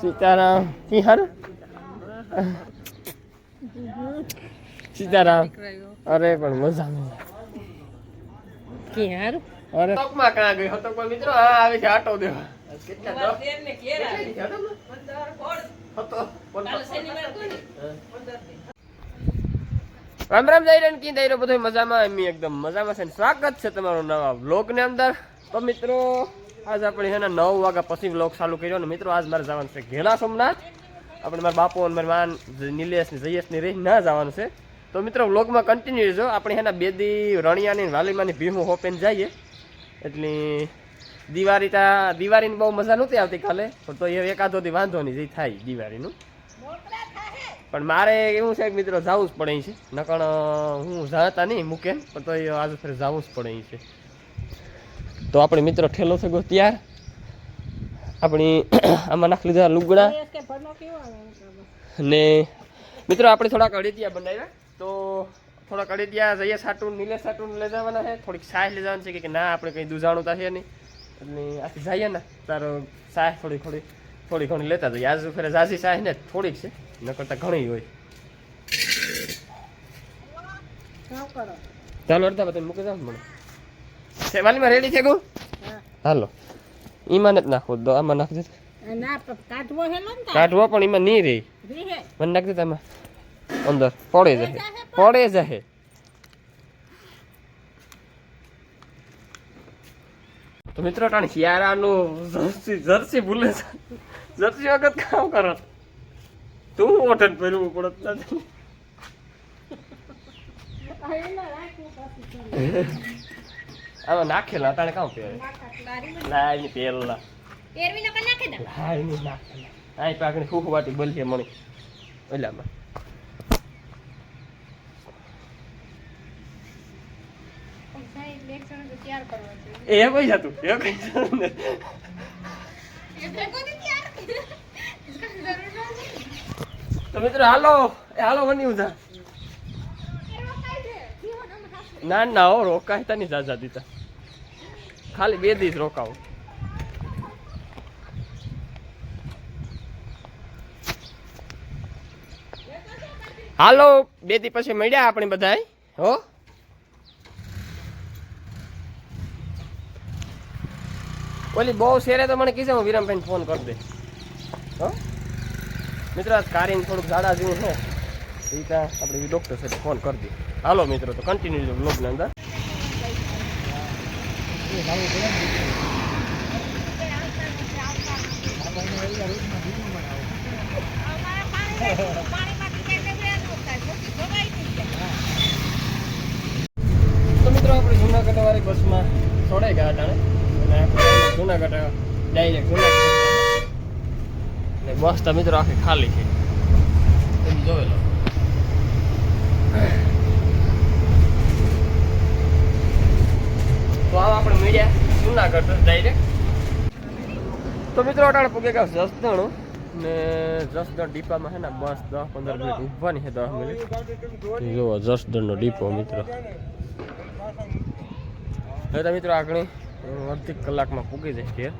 સીતારામ કી હાર? સીતારામ. અરે પણ મજા કે હારું? અરે. તકમાં કાં ગઈ હતો પણ મિત્રો આ આવે છે આટો દેવા. કેટલા દસ હતો. રામ રામ જઈ રહ્યો કી દઈ રહ્યો બધો મજામાં? એમ એકદમ મજામાં છે સ્વાગત છે તમારું નવા વ્લોગની અંદર. તો મિત્રો આજ આપણે છે નવ વાગ્યા પછી વ્લોગ ચાલુ કર્યો ને મિત્રો આજ મારે જવાનું છે ઘેલા સોમનાથ. આપણે મારા બાપુ અને મારી માન નિલેશ ને જયેશની રહી ના જવાનું છે. તો મિત્રો વ્લોગમાં કન્ટિન્યુ રહેજો. આપણે એના બે દી રણિયાની વાલીમાની ભીમું હોપેન જઈએ. એટલે દિવાળી તા દિવાળીની બહુ મજા નહોતી આવતી કાલે. તો એ એકાદો દી વાંધો નહીં, જે થાય દિવાળીનું. પણ મારે એવું છે કે મિત્રો જવું જ પડે છે. નકણ, હું જાતા નહીં મૂકે. પણ તો આજે ફેર જવું જ પડે છે. તો આપણે મિત્રો ઠેલો છે ગો ત્યાર. આપણી આમાં નાખી લીધા લુગડા. ને મિત્રો આપણે થોડાક અડેતિયા બનાવ્યા. તો થોડાક અડેતિયા જઈએ સાટું નીલે સાટું લઈ જવાના છે. થોડીક સાહ લઈ જવાની છે કે ના આપણે કંઈ દૂધાણું તો છે નહીં. એટલે આથી જઈએ ને. તારો સાહ થોડી થોડી થોડી ઘણી લેતા જઈએ. આજુ ફેરે ઝાઝી સાહ ને થોડીક છે. ન કરતાં ઘણી હોય. ચાલો અડધા બધા મૂકી જાવ મને. વાલીમાં રેડી છે હા. હાલો. ઈમાં નથી નાખવો દો. આમાં નાખજો કાઢવો પણ એમાં નહીં રે. રીહે મને નાખી દે આમાં અંદર. પડે જશે. પડે જશે. તો મિત્રો ટાણી શિયાળાનું જર્સી જર્સી ભૂલે છે. જર્સી વખત કામ કરો. તું ઓઠન પહેરવું પડત નથી. આમાં નાખેલા તાણે કામ પહેરે ના એની પહેલા એરવીનો કઈ નાખી દે હા ની નાખે આ પાકની ફૂફ વાટી બલશે મણી ઓલામાં તૈયાર કરવો છે એ કઈ જતું એ કઈ તો મિત્રો હાલો એ હાલો બની ઉધા ના ના હો રોકાય તા નહીં જાજા દીધા ખાલી બે દિવસ રોકાવું. હાલો, બે દી પછી મળ્યા આપણે બધાય, હો? ઓલી બહુ શેરે તો મને કીધું, હું વિરમભાઈને ફોન કરી દે હો? મિત્રો, આ કારીને થોડુંક ઝાડા જેવું છે. એ ત્યાં આપણે ડૉક્ટર સાથે ફોન કરી દે હાલો મિત્રો, તો કન્ટિન્યુ બ્લોગની અંદર. તો મિત્રો આપણે જુનાગઢ વાળી બસમાં છોડાઈ ગયા હતા અને આપણે જુનાગઢ ડાયરેક્ટ જુનાગઢ. બસ તો મિત્રો આખી ખાલી છે. તમે જોઈ લો તો આવ આપણે મીડિયા જુનાગઢ ડાયરેક્ટ તો મિત્રો અટાણે પૂગે ગયા જસદણ ને જસદણ ડીપામાં છે ને બસ દસ પંદર મિનિટ ઊભવાની છે દસ મિનિટ. જુઓ જસદણનો ડીપો મિત્રો. હવે તો મિત્રો આગળ અડધી કલાકમાં પૂગી જાય ઘેર.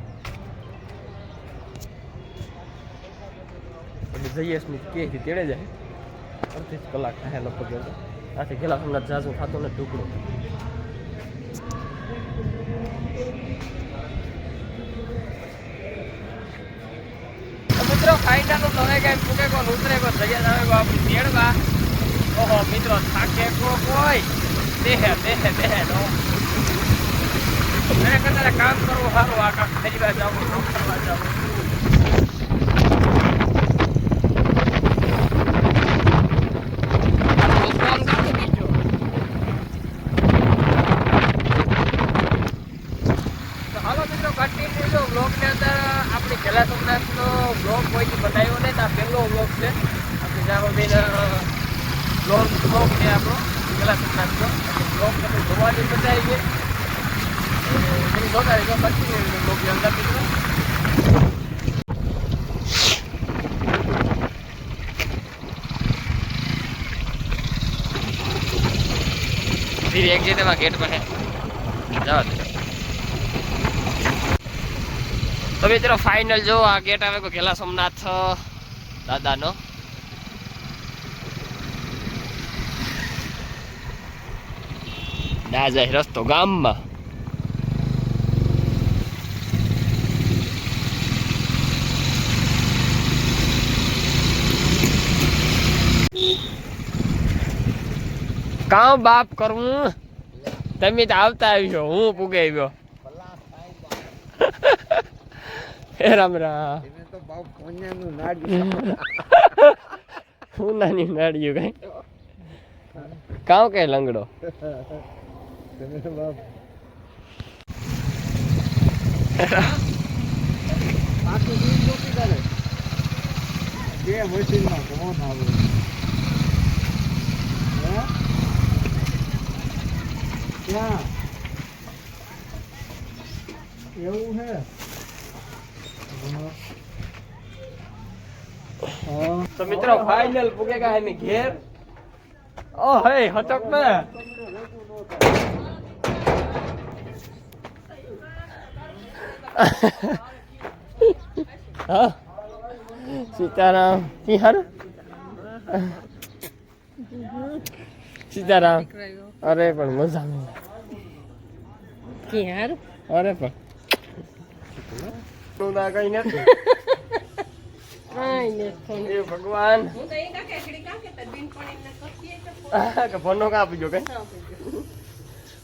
એટલે જઈએ સ્મિત કે જાય. અડધી કલાક થાય લગભગ. આથી ગેલા હમણાં જાજુ ખાતો ને ટુકડો મિત્રો ફાઈનલ તો હવે કઈ પૂગે કો ઉતરે કો જઈએ આવે કો આપણી ઓહો, મિત્રો, થાકે કો હોય દેહ દેહ, દેહે, નો. કરતા કામ કરવું સારું, આ કામ ફરી જવું ડોક્ટરમાં જવું તો હાલો મિત્રો કન્ટિન્યુ જો બ્લોગની અંદર આપણી પહેલા સોમનાથનો બ્લોગ કોઈથી બનાવ્યો નહીં આ પહેલો બ્લોગ છે આપણે જ્યાં સુધી બ્લોગ બ્લોગ છે આપણો પહેલા સોમનાથનો બ્લોગ આવી ગઈ તમે જોતા રહેજો કન્ટિન્યુ બ્લોગની અંદર મિત્રો ધીરે એક જઈને ગેટ પાસે જવા દે તો મિત્રો ફાઇનલ જો આ ગેટ આવે ઘેલા સોમનાથ, દાદાનો. ના જાય રસ્તો ગામમાં કામ બાપ કરવું તમે તો આવતા આવ્યો હું પૂગે આવ્યો હે રામ રામ હું નાની નાડ્યું કઈ કામ કઈ લંગડો એવું હે તો મિત્રો ફાઇનલ પૂગે ગયા એની ઘેર. ઓ હે હચક ને હા? સીતારામ. કી હારું? સીતારામ. અરે પણ મજા ક્યાં અરે પણ. તું ના કઈ નથી એ ભગવાન. ભનો કે કા આપી ગયો કઈ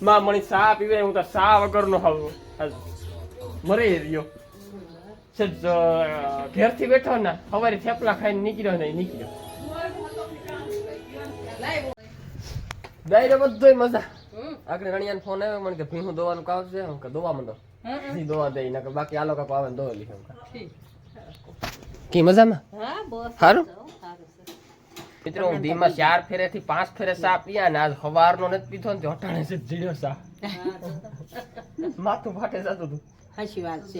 મા મણી સા પીવે હું તો સા વગર નો ખાવું મરી રહ્યો. છે ઘેરથી બેઠો ને સવારે થેપલા ખાઈને નીકળ્યો ને નીકળ્યો. ડાયરો બધોય મજા. આગળ રણિયાને ફોન આવ્યો મને કે ભીનું દોવાનું કામ છે કે દોવા મંડો. જી દોવા દઈ ના બાકી આ લોકો આવે ને દોવા લીધે કી મજામાં? હા બસ. સારું સારું મિત્રો હું ધીમા ચાર ફેરે થી પાંચ ફેરે સા પીયા ને આજ સવારનો નથી પીધો ને તે અટાણે છે જીડ્યો સા માથું ફાટે જતું હતું. હાચી વાત છે.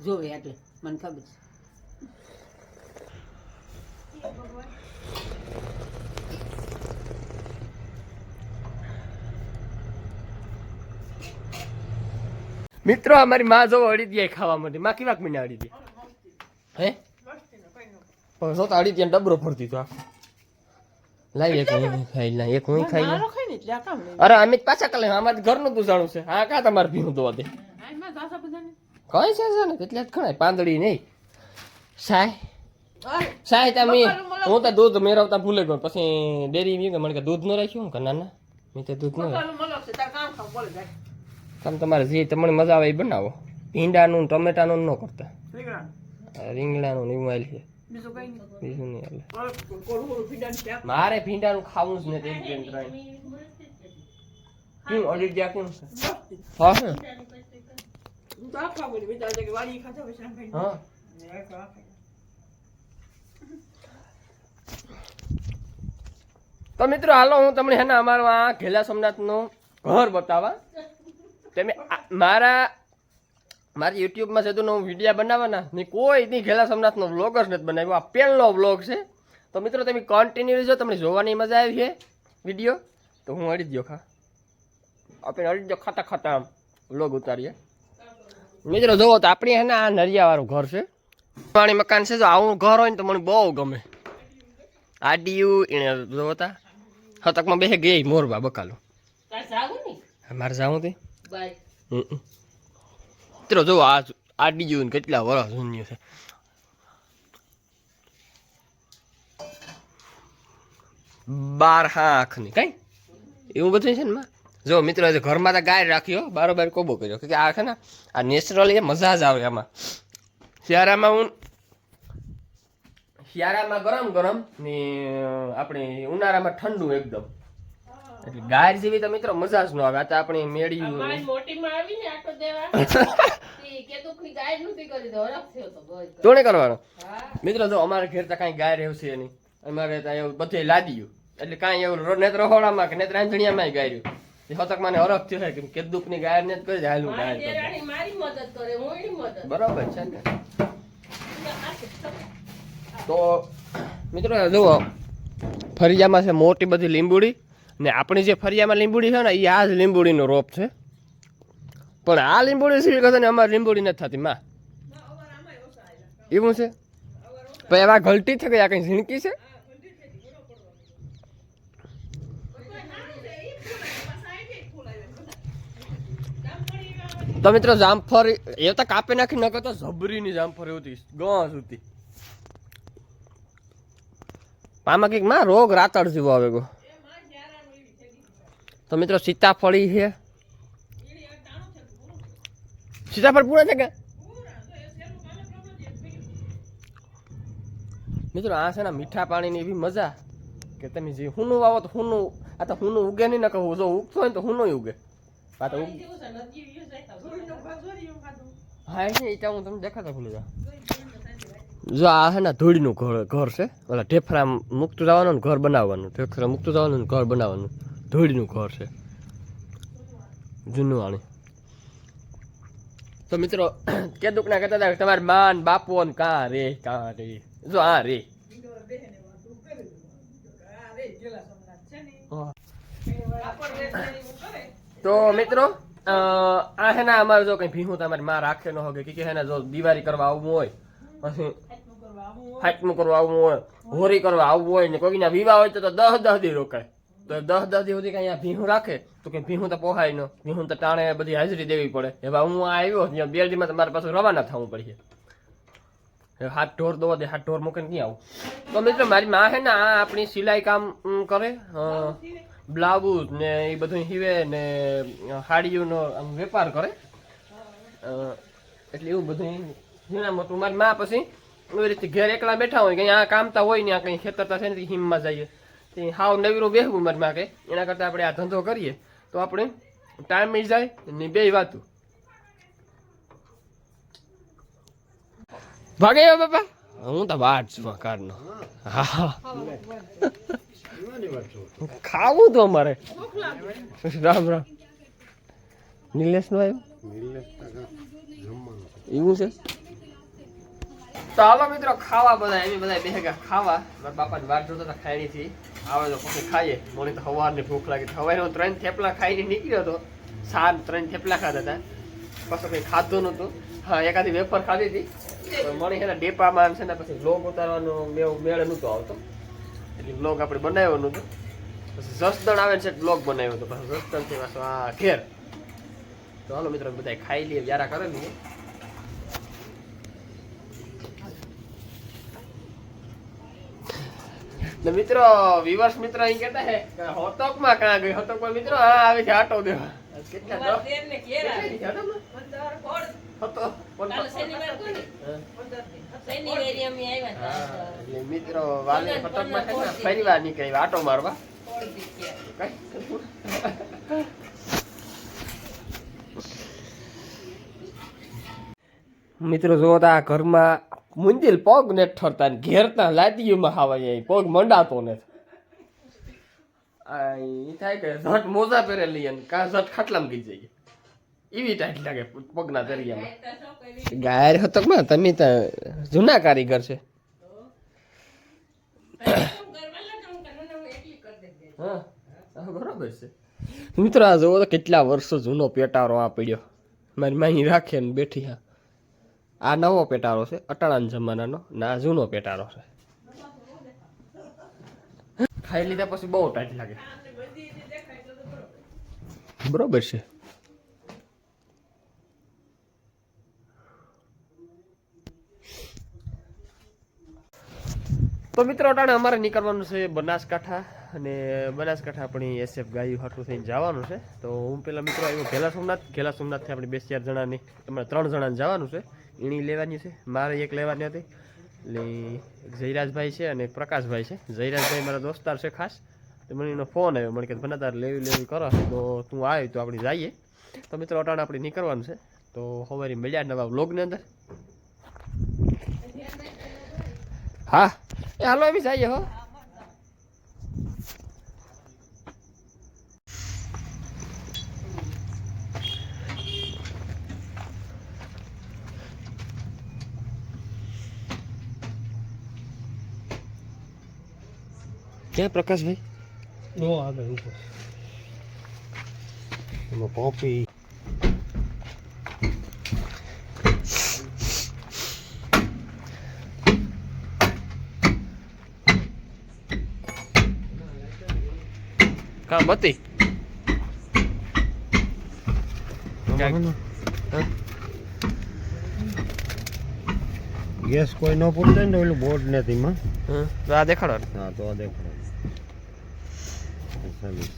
જોવે એટલે મને ખબર છે. મિત્રો અમારી માં જો અડી દે ખાવા માટે. માં કેવાક મને અડી દે? હે? પણ તો અડી દે ડબરો ફરતી તો આ. લાઈ એક હું ખાઈ લા એક હું ખાઈ લા. અરે અમિત પાછા કલે અમારે ઘરનું ગુજાણું છે. હા કા તમારે ભીનું દો? દે કઈ છે છે ને? કેટલા જ ખણાય પાંદડી નહીં. સાય સાય તમે હું તો દૂધ મેળવતા ભૂલે ગયો પછી ડેરી મી મને કે દૂધ ન રાખ્યું? કે ના ના મેં તો દૂધ ન તમે તમારે જે તમને મજા આવે એ બનાવો. ભીંડાનું ટમેટાનું ન કરતા. આ રીંગણાનું ને એવું આવેલ છે બીજું નહીં હાલે. મારે ભીંડાનું ખાવું જ નથી એક બેન ત્રણ. કેમ અડી ગયા કેમ છે? હા હા? હા. તો મિત્રો હાલો હું તમને હે ને અમારું આ ઘેલા સોમનાથનું ઘર બતાવવા. તમે મારા મારી યુટ્યુબમાં છે હું વીડિયો બનાવવાના. ને કોઈ નહીં ઘેલા સોમનાથનો વ્લોગ જ નથી બનાવ્યો. આ પહેલો વ્લોગ છે. તો મિત્રો તમે કન્ટિન્યુ રહેજો તમને જોવાની મજા આવી છે વીડિયો. તો હું અડી ગયો ખા. આપણે અડી જ ખાતા ખાતા આમ વ્લોગ ઉતારીએ. મિત્રો જોવો તો આપણે હે ને આ નરિયાવાળું ઘર છે. પાણી મકાન છે. જો આવું ઘર હોય ને તો મને બહુ ગમે. આડિયું એને જોતા હતકમાં બે ગઈ મોરબા બકાલું. મારે જાવું તે? હમ. મિત્રો, જો આ આડી જોયું કેટલા વર્ષ જૂન્યું છે. બાર આંખની, કઈ? એવું બધું છે ને જો મિત્રો ઘરમાં તો ગાય રાખ્યો બારોબાર કોબો કર્યો. કે આ છે ને, આ નેચરલ એ મજા જ આવે આમાં. શિયાળામાં હું શિયાળામાં ગરમ ગરમ ને આપણે ઉનાળામાં ઠંડુ એકદમ. એટલે ગાય જેવી તો મિત્રો મજા જ ન આવે. આ તો આપણે મેળી તોણે કરવાનો? મિત્રો જો અમારે ઘેર તો કાંઈ ગાય રહેશે નહીં. અમારે ત્યાં એવું બધે લાદીયું એટલે કાંઈ એવું નેત્ર હોળામાં કે નેત્ર આંધણીયામાં ગાય રહ્યું. એ હતક મને હરખ થયો છે કે કેદુકની ગાય ને કરી હાલું ગાય બરાબર છે ને. તો મિત્રો જુઓ. ફરિયામાં છે મોટી બધી લીંબુડી. ને આપણી જે ફરિયામાં લીંબુડી છે ને એ આ જ લીંબુડીનો રોપ છે. પણ આ લીંબુડી સિવાય કદાચ અમારે લીંબુડી નથી થતી, માં. એવું છે? પછી એવા ગલટી છે કે આ કંઈ ઝીણકી છે? તો મિત્રો જામફળ, એ તો કાપી નાખી ન કરતો જબરીની જામફળ હતી ગોસ હતી આમાં કંઈક, માં, રોગ રાતળ જેવો આવે ગો. તો મિત્રો સીતાફળી છે. સીતાફળ પૂરા છે કે? મિત્રો આ છે ને મીઠા પાણીની એવી મજા કે તમે જે હુનું વાવો તો હુનું, આ તો હુનું ઉગે નહીં ને કહું જો ઉગતો હોય તો હુનું ઉગે. આ તો હા, એ તો હું તમને દેખાતા ભૂલી જાઉં. જો આ છે ને ધૂળીનું ઘર ઘર છે, ઓલા ઢેફરા મૂકતું જવાનું ઘર બનાવવાનું, ઢેફરા મૂકતું જવાનું ઘર બનાવવાનું. ધૂળનું ઘર છે. જૂનું વાણી. તો મિત્રો કે દુઃખના કહેતા હતા તમારે માન બાપુ ને કાં રે કાં રે? જો આ રે. તો મિત્રો આ હે ના અમારે જો કઈ ભીહું તમારી માં રાખે ન હોય કે હે ને જો દિવાળી કરવા આવવું હોય પછી હાટમું કરવા આવવું હોય. હોરી કરવા આવવું હોય ને કોઈના વિવાહ હોય તો દસ દહ દહ દી રોકાય. તો દસ દસ દિવસ સુધી અહીંયા ભીહું રાખે, તો કે ભીહું તો પોહાય ન, ભીહું તો ટાણે બધી હાજરી દેવી પડે. હવે હું આવ્યો ત્યાં બે દીમાં તમારે પાછું રવાના થવું પડશે. હાથ ઢોર દોવા દે, હાથ ઢોર મૂકીને ક્યાં આવું? તો મિત્રો, મારી માં છે ને, આ આપણી સિલાઈ કામ કરે બ્લાઉઝ ને એ બધું હીવે ને સાડીઓનો આમ, વેપાર કરે. એટલે એવું બધું ઝીણા મોટું. મારી માં પછી એવી રીતે ઘેર એકલા બેઠા હોય કંઈ આ કામતા હોય ને, આ કંઈ ખેતરતા છે ને હિમમાં જઈએ તે હાવ નવીરું બેહવું મારી માં કે એના કરતાં આપણે આ ધંધો કરીએ તો આપણે ટાઈમ મળી જાય ને બે વાતું. ભાગે બાપા? હું તો બહાર છું કારનો હા હા ખાવું તો અમારે. રામ રામ. નિલેશ નો આવ્યો એવું છે? તો હાલો મિત્રો, ખાવા બધા એમ બધા ભેગા ખાવા. મારા બાપાની વાર જોતા હતા ખાયણી થી આવે તો પછી ખાઈએ. મને તો સવારની ભૂખ લાગી સવારે હું ત્રણ થેપલા ખાઈને નીકળ્યો હતો. સાત ત્રણ થેપલા ખાધા હતા. પછી કંઈ ખાધું નહોતું. હા, એકાદી વેફર ખાધી હતી. તો મણી છે ને, ડેપામાં છે ને, પછી બ્લોગ ઉતારવાનો મેળ નહોતો આવતો. એટલે બ્લોગ આપણે બનાવ્યો નહોતો. પછી જસદણ આવે છે બ્લોગ બનાવ્યો હતો. પછી જસદણથી પાછો આ ઘેર. તો હાલો મિત્રો બધા ખાઈ લઈએ, વ્યારા કરે લઈએ મિત્રો વિવર્સ મિત્ર અહીં કહેતા હે હોતકમાં કાં ગઈ હોતકમાં મિત્રો આ આવે છે આટો દેવા. કેટલા હા. હા, મિત્રો વાલે ફટકમાં માં ને ફરી વાર નીકળી આટો મારવા. કઈ? મિત્રો જો તો આ ઘરમાં મુંદિલ પગ ને ઠરતા ને ઘેરતા લાદીઓમાં હાવાય પગ મંડાતો ને. આ થાય કે ઝટ મોજા પહેરેલી અને કા ઝટ ખાટલામાં ગઈ જઈએ. એવી ટાઈટ લાગે પગના દરિયામાં. ગાયર હતકમાં તમે તો જૂના કારીગર છે. હા બરોબર છે. મિત્રો, આ જોવો તો કેટલા વર્ષો જૂનો પેટારો આ પડ્યો. મારી માહી રાખે ને બેઠી હા. આ નવો પેટારો છે અટાણાના જમાનાનો ને આ જૂનો પેટારો છે. ખાઈ લીધા પછી બહુ ટાઈટ લાગે. બરોબર છે. તો મિત્રો અટાણે અમારે નીકળવાનું છે બનાસકાંઠા અને બનાસકાંઠા આપણી એસએફ ગાયું હાટું થઈને જવાનું છે. તો હું પેલા મિત્રો આવ્યો ઘેલા સોમનાથ. ઘેલા સોમનાથથી આપણે બે ચાર જણાની તમારે ત્રણ જણાને જવાનું છે. એની લેવાની છે. મારે એક લેવાની હતી. એટલે જયરાજભાઈ છે અને પ્રકાશભાઈ છે. જયરાજભાઈ મારા દોસ્તાર છે ખાસ. તો મને એનો ફોન આવ્યો. મને કે ભના તાર લેવી લેવી કરો. તો તું આવી તો આપણે જઈએ. તો મિત્રો, અટાણ આપણે નીકળવાનું છે. તો સવારે મળ્યા નવા વ્લોગની અંદર. હા. એ હાલો એમ જઈએ હો. ક્યાં પ્રકાશભાઈ નો આગળ ઉપર. એમાં પોપી. કામ બતી? ગેસ કોઈ ન પૂરતો ને ઓલું બોર્ડ નથી માં હા? તો આ દેખાડો હા તો આ દેખાડો. ચાલીસ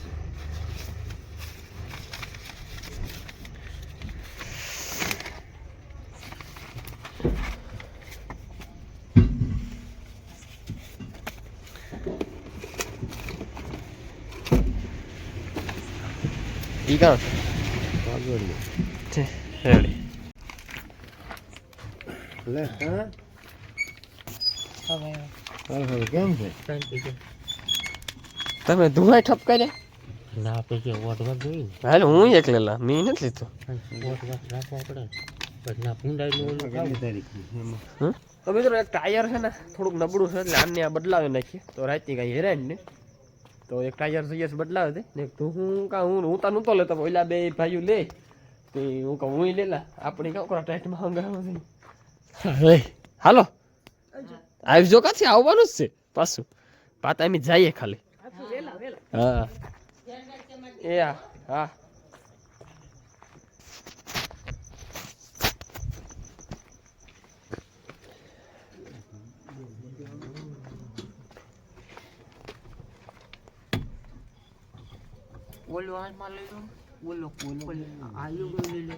ઈ કામ આગળ છે રેડી લે હા હાલ હાલ કેમ છે તમે ધુઆઈ ઠપકાઈ દે ના પૈકી વોટ વાત જોઈ હાલ હું એકલેલા મેં નથી લીધો. વોટ વાત રાખવા પડે. ના નું? તો મિત્રો એક ટાયર છે ને થોડુંક નબળું છે એટલે આમને આ બદલાવી નાખીએ. તો રાતની કાંઈ હેરાન ને તો એક ટાયર જઈએ છે બદલાવે દે. ને તું હું કા હું હું તો નહોતો લેતો ઓલા બે ભાઈઓ લે. તે હું કહું હું લેલા આપણે કાં કરો ટાઈટમાં હંગાવો નહીં. હાલો. આવજો કાથી? આવવાનું જ છે પાછું. પાતા એમ જઈએ ખાલી. હા. એ હા. બોલો હાથમાં લઈ લો. બોલો બોલો. આ લુગડો લઈ લો.